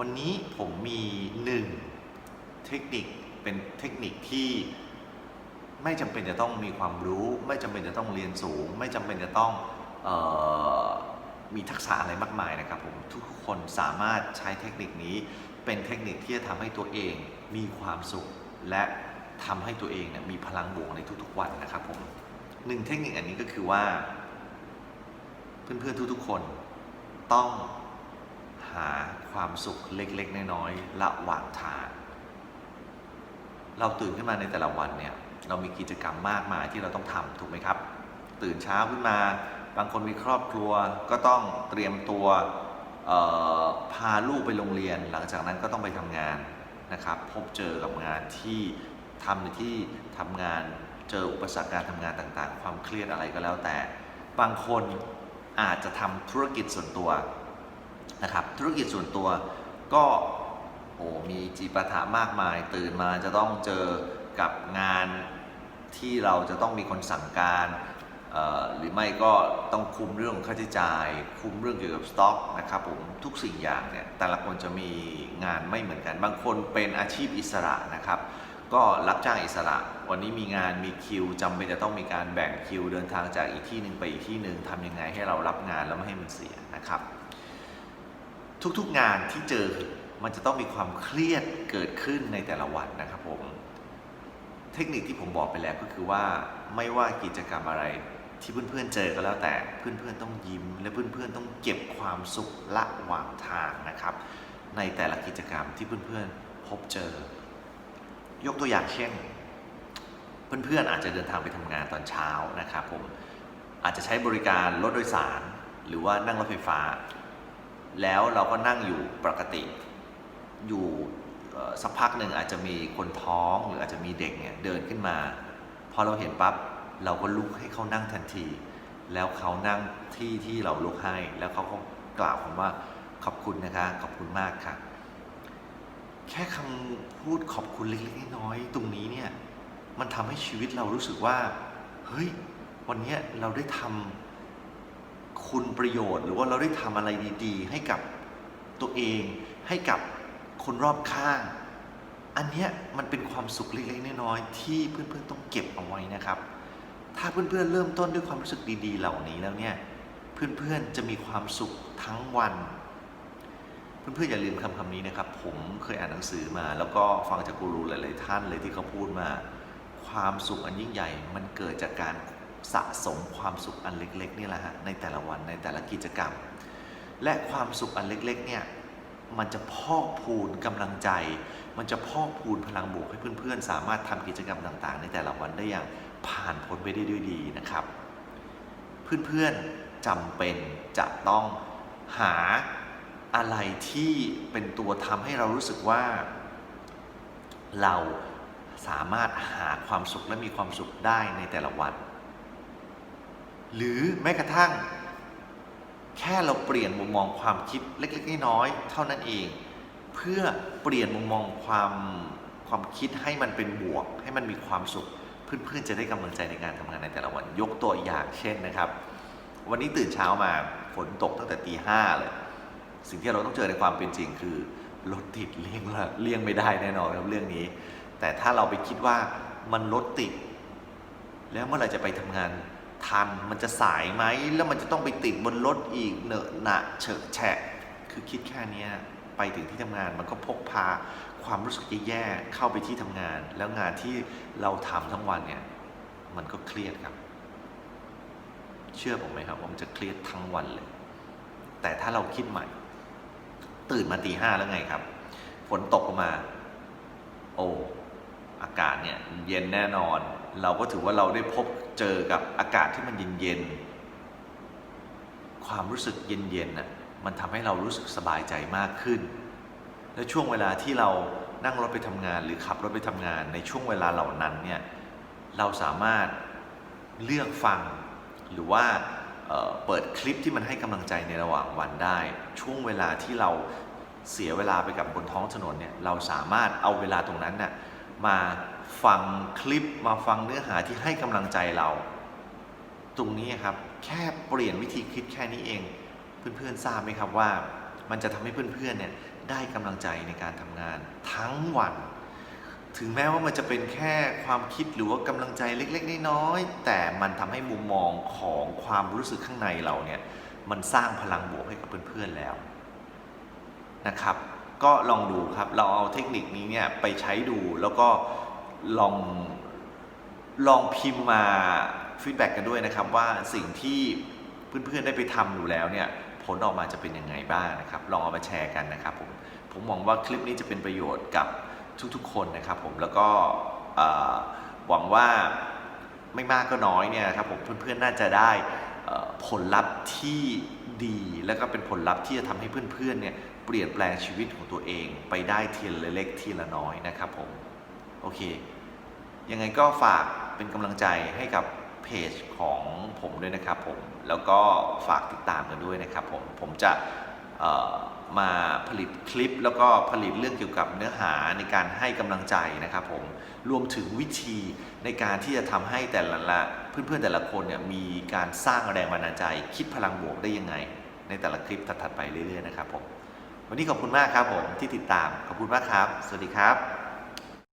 วันนี้ผมมีหนึ่งเทคนิคเป็นเทคนิคที่ไม่จำเป็นจะต้องมีความรู้ ไม่จำเป็นจะต้องเรียนสูง ไม่จำเป็นจะต้องออมีทักษะอะไรมากมายนะครับผมทุกคนสามารถใช้เทคนิคนี้เป็นเทคนิคที่จะทำให้ตัวเองมีความสุข และทำให้ตัวเองเนี่ยมีพลังบวกในทุกๆวันนะครับผมหนึ่งเทคนิคอันนี้ก็คือว่า เพื่อนๆทุกๆคนต้อง หาความสุขเล็ก ๆ น้อยๆระหว่างทาง เราตื่นขึ้นมาในแต่ละวันเนี่ยเรามีกิจกรรมมากมายที่เราต้องทำถูกไหมครับ ตื่นเช้าขึ้นมา บางคนมีครอบครัวก็ต้องเตรียมตัวพาลูกไปโรงเรียน หลังจากนั้นก็ต้องไปทำงานนะครับ พบเจอกับงานที่ทำในที่ทำงานเจออุปสรรคการทำงานต่างๆ ความเครียดอะไรก็แล้วแต่ บางคนอาจจะทำธุรกิจส่วนตัว นะครับธุรกิจส่วนตัวก็โอ้มีจีปาถะมากมาย ตื่นมาจะต้องเจอกับงานที่เราจะต้องมีคนสั่งการหรือไม่ก็ต้องคุมเรื่องค่าใช้จ่าย คุมเรื่องเกี่ยวกับสต็อกนะครับผมทุกสิ่งอย่างเนี่ยแต่ละคนจะมีงานไม่เหมือนกัน บางคนเป็นอาชีพอิสระนะครับ ก็รับจ้างอิสระ วันนี้มีงานมีคิวจำเป็นจะต้องมีการแบ่งคิวเดินทางจากอีกที่หนึ่งไปอีกที่หนึ่งทำยังไงให้เรารับงานแล้วไม่ให้มันเสียนะครับ ทุกๆงานที่เจอมันจะต้องมีความเครียดเกิดขึ้นในแต่ละวันนะครับผม เทคนิคที่ผมบอกไปแล้วก็คือว่าไม่ว่ากิจกรรมอะไรที่เพื่อนๆเจอก็แล้วแต่เพื่อนๆต้องยิ้ม และเพื่อนๆต้องเก็บความสุขระหว่างทางนะครับ ในแต่ละกิจกรรมที่เพื่อนๆพบเจอ ยกตัวอย่างเช่น เพื่อนๆอาจจะเดินทางไปทำงานตอนเช้านะครับผมอาจจะใช้บริการรถโดยสาร หรือว่านั่งรถไฟฟ้า แล้วเราก็นั่งอยู่ปกติ อยู่สักพักหนึ่งอาจจะมีคนท้องหรืออาจจะมีเด็กเนี่ยเดินขึ้นมา พอเราเห็นปั๊บเราก็ลุกให้เขานั่งทันที แล้วเขานั่งที่ที่เราลุกให้ แล้วเขาก็กล่าวคำว่าขอบคุณนะคะ ขอบคุณมากค่ะ แค่คำพูดขอบคุณเล็กๆน้อยๆตรงนี้เนี่ยมันทำให้ชีวิตเรารู้สึกว่า เฮ้ย วันนี้เราได้ทำ คุณประโยชน์ หรือว่าเราได้ทำอะไรดี ๆ ให้กับตัวเอง ให้กับคนรอบข้าง อันนี้มันเป็นความสุขเล็กๆน้อยๆที่เพื่อนๆต้องเก็บเอาไว้นะครับ ถ้าเพื่อนๆเริ่มต้นด้วยความรู้สึกดี ๆ เหล่านี้แล้วเนี่ยเพื่อนๆจะมีความสุขทั้งวัน เพื่อนๆอย่าลืมคำคำนี้นะครับ ผมเคยอ่านหนังสือมา แล้วก็ฟังจากกูรูหลายๆท่านเลยที่เขาพูดมา ความสุขอันยิ่งใหญ่มันเกิดจากการ สะสมความสุขอันเล็กๆนี่แหละฮะในแต่ละวันในแต่ละกิจกรรม และความสุขอันเล็กๆเนี่ยมันจะพอกพูนกำลังใจ มันจะพอกพูนพลังบวกให้เพื่อนๆ สามารถทำกิจกรรมต่างๆ ในแต่ละวันได้อย่างผ่านพ้นไปได้ด้วยดีนะครับ เพื่อนๆจำเป็นจะต้องหาอะไรที่เป็นตัวทำให้เรารู้สึกว่า เราสามารถหาความสุขและมีความสุขได้ในแต่ละวัน หรือแม้กระทั่ง แค่เราเปลี่ยนมุมมองความคิดเล็กๆน้อยๆเท่านั้นเอง เพื่อเปลี่ยนมุมมองความความคิดให้มันเป็นบวก ให้มันมีความสุข เพื่อนๆจะได้กำลังใจในการทำงานในแต่ละวันยกตัวอย่างเช่นนะครับ วันนี้ตื่นเช้ามาฝนตกตั้งแต่ตีห้าเลยสิ่งที่เราต้องเจอในความเป็นจริงคือรถติดเลี่ยงละเลี่ยงไม่ได้แน่นอนครับเรื่องนี้ แต่ถ้าเราไปคิดว่ามันรถติด แล้วเมื่อไรจะไปทำงาน ทัน มันจะสายไหม แล้วมันจะต้องไปติดบนรถอีกเหนอะหนะเฉอะแฉะ คือคิดแค่นี้ไปถึงที่ทำงานมันก็พกพาความรู้สึกแย่ๆเข้าไปที่ทำงาน แล้วงานที่เราทำทั้งวันเนี่ย มันก็เครียดครับ เชื่อผมไหมครับว่ามันจะเครียดทั้งวันเลย แต่ถ้าเราคิดใหม่ ตื่นมาตีห้าแล้วไงครับ ฝนตกลงมา โอ้อากาศเนี่ย เย็นแน่นอน เราก็ถือว่าเราได้พบเจอกับอากาศที่มันเย็นๆ ความรู้สึกเย็นๆน่ะมันทำให้เรารู้สึกสบายใจมากขึ้น และช่วงเวลาที่เรานั่งรถไปทำงานหรือขับรถไปทำงานในช่วงเวลาเหล่านั้นเนี่ยเราสามารถเลือกฟังหรือว่าเเปิดคลิปที่มันให้กำลังใจในระหว่างวันได้ ช่วงเวลาที่เราเสียเวลาไปกับบนท้องถนนเนี่ยเราสามารถเอาเวลาตรงนั้นน่ะมา ฟังคลิปมาฟังเนื้อหาที่ให้กำลังใจเรา ตรงนี้ครับ แค่เปลี่ยนวิธีคิดแค่นี้เอง เพื่อนๆทราบไหมครับว่า มันจะทำให้เพื่อนๆเนี่ยได้กำลังใจในการทำงานทั้งวัน ถึงแม้ว่ามันจะเป็นแค่ความคิดหรือว่ากำลังใจเล็ก ๆ น้อยๆแต่มันทำให้มุมมองของความรู้สึกข้างในเราเนี่ยมันสร้างพลังบวกให้กับเพื่อนๆแล้วนะครับ ก็ลองดูครับเราเอาเทคนิคนี้เนี่ยไปใช้ดูแล้วก็ ลองลองพิมพ์มาฟีดแบ็กกันด้วยนะครับ ว่าสิ่งที่เพื่อนๆได้ไปทำอยู่แล้วเนี่ยผลออกมาจะเป็นยังไงบ้างนะครับ ลองเอามาแชร์กันนะครับผมผมหวังว่าคลิปนี้จะเป็นประโยชน์กับทุกๆ คนนะครับผมแล้วก็หวังว่าไม่มากก็น้อยเนี่ยครับผมเพื่อนๆน่าจะได้ผลลัพธ์ที่ดีแล้วก็เป็นผลลัพธ์ที่จะทำให้เพื่อนๆเนี่ยเปลี่ยนแปลงชีวิตของตัวเองไปได้ทีละเล็กทีละน้อยนะครับผม โอเค ยังไงก็ฝากเป็นกำลังใจให้กับเพจของผมด้วยนะครับผม แล้วก็ฝากติดตามกันด้วยนะครับผม ผมจะมาผลิตคลิปแล้วก็ผลิตเรื่องเกี่ยวกับเนื้อหาในการให้กำลังใจนะครับผม รวมถึงวิธีในการที่จะทำให้แต่ละละเพื่อนๆแต่ละคนเนี่ยมีการสร้างแรงบันดาลใจ คิดพลังบวกได้ยังไง ในแต่ละคลิปถัดๆไปเรื่อยๆนะครับผม วันนี้ขอบคุณมากครับผมที่ติดตาม ขอบคุณมากครับ สวัสดีครับ